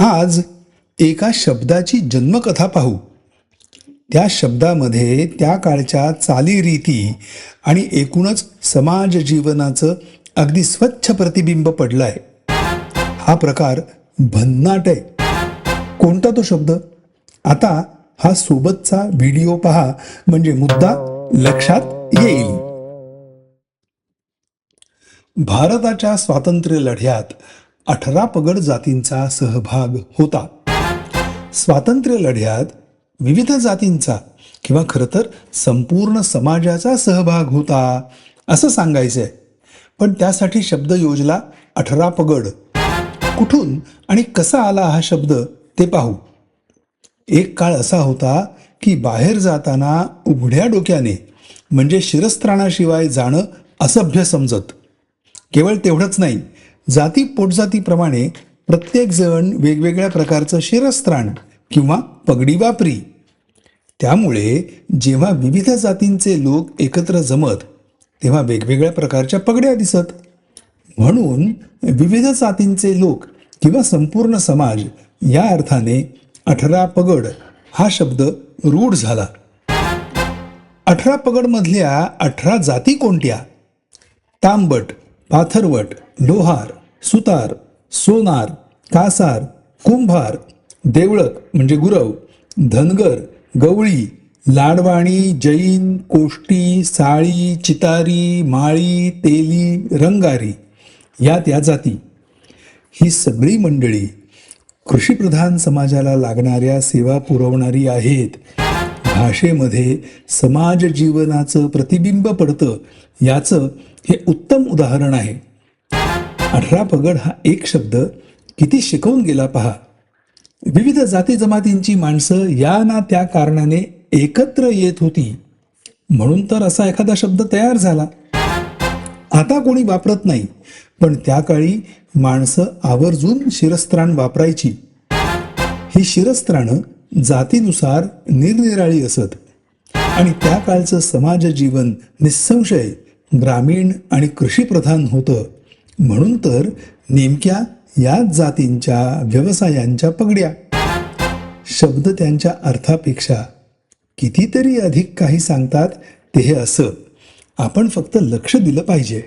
आज एका शब्दाची जन्मकथा पाहू. त्या शब्दामध्ये त्या काळच्या चालीरीती आणि एकूणच समाज जीवनाचं अगदी स्वच्छ प्रतिबिंब पडलंय. हा प्रकार भन्नाट आहे. कोणता तो शब्द? आता हा सोबतचा व्हिडिओ पहा म्हणजे मुद्दा लक्षात येईल. भारताच्या स्वातंत्र्य लढ्यात अठरा पगड जातींचा सहभाग होता. स्वातंत्र्य लढ्यात विविध जातींचा किंवा खरं तर संपूर्ण समाजाचा सहभाग होता असं सांगायचंय. पण त्यासाठी शब्द योजला अठरा पगड. कुठून आणि कसा आला हा शब्द ते पाहू. एक काळ असा होता की बाहेर जाताना उघड्या डोक्याने म्हणजे शिरस्त्राणाशिवाय जाणं असभ्य समजत. केवळ तेवढंच नाही जाती पोटजातीप्रमाणे प्रत्येक जण वेगवेगळ्या प्रकारचं शिरस्त्राण किंवा पगडी वापरी. त्यामुळे जेव्हा विविध जातींचे लोक एकत्र जमत तेव्हा वेगवेगळ्या प्रकारच्या पगड्या दिसत. म्हणून विविध जातींचे लोक किंवा संपूर्ण समाज या अर्थाने अठरा पगड हा शब्द रूढ झाला. अठरा पगडमधल्या अठरा जाती कोणत्या? तांबट पाथरवट लोहार सुतार सोनार कासार कुंभार देवळक म्हणजे गुरव धनगर गवळी लाडवाणी जैन कोष्टी साळी चितारी माळी तेली रंगारी या त्या जाती. ही सगळी मंडळी कृषीप्रधान समाजाला लागणाऱ्या सेवा पुरवणारी आहेत. भाषेमध्ये समाज जीवनाचं प्रतिबिंब पडतं याचं हे उत्तम उदाहरण आहे. अठरा पगड हा एक शब्द किती शिकवून गेला पहा. विविध जाती जमातींची माणसं या ना त्या कारणाने एकत्र येत होती. म्हणून तर असा एखादा शब्द तयार झाला. आता कोणी वापरत नाही पण त्या काळी माणसं आवर्जून शिरस्त्राण वापरायची. ही शिरस्त्राणं जातीनुसार निरनिराळी असत. आणि त्या काळचं समाज जीवन निसंशय ग्रामीण आणि कृषीप्रधान होतं. म्हणून तर नेमक्या याच जातींच्या व्यवसायांच्या पगड्या. शब्द त्यांच्या अर्थापेक्षा कितीतरी अधिक काही सांगतात ते हे असं. आपण फक्त लक्ष दिलं पाहिजे.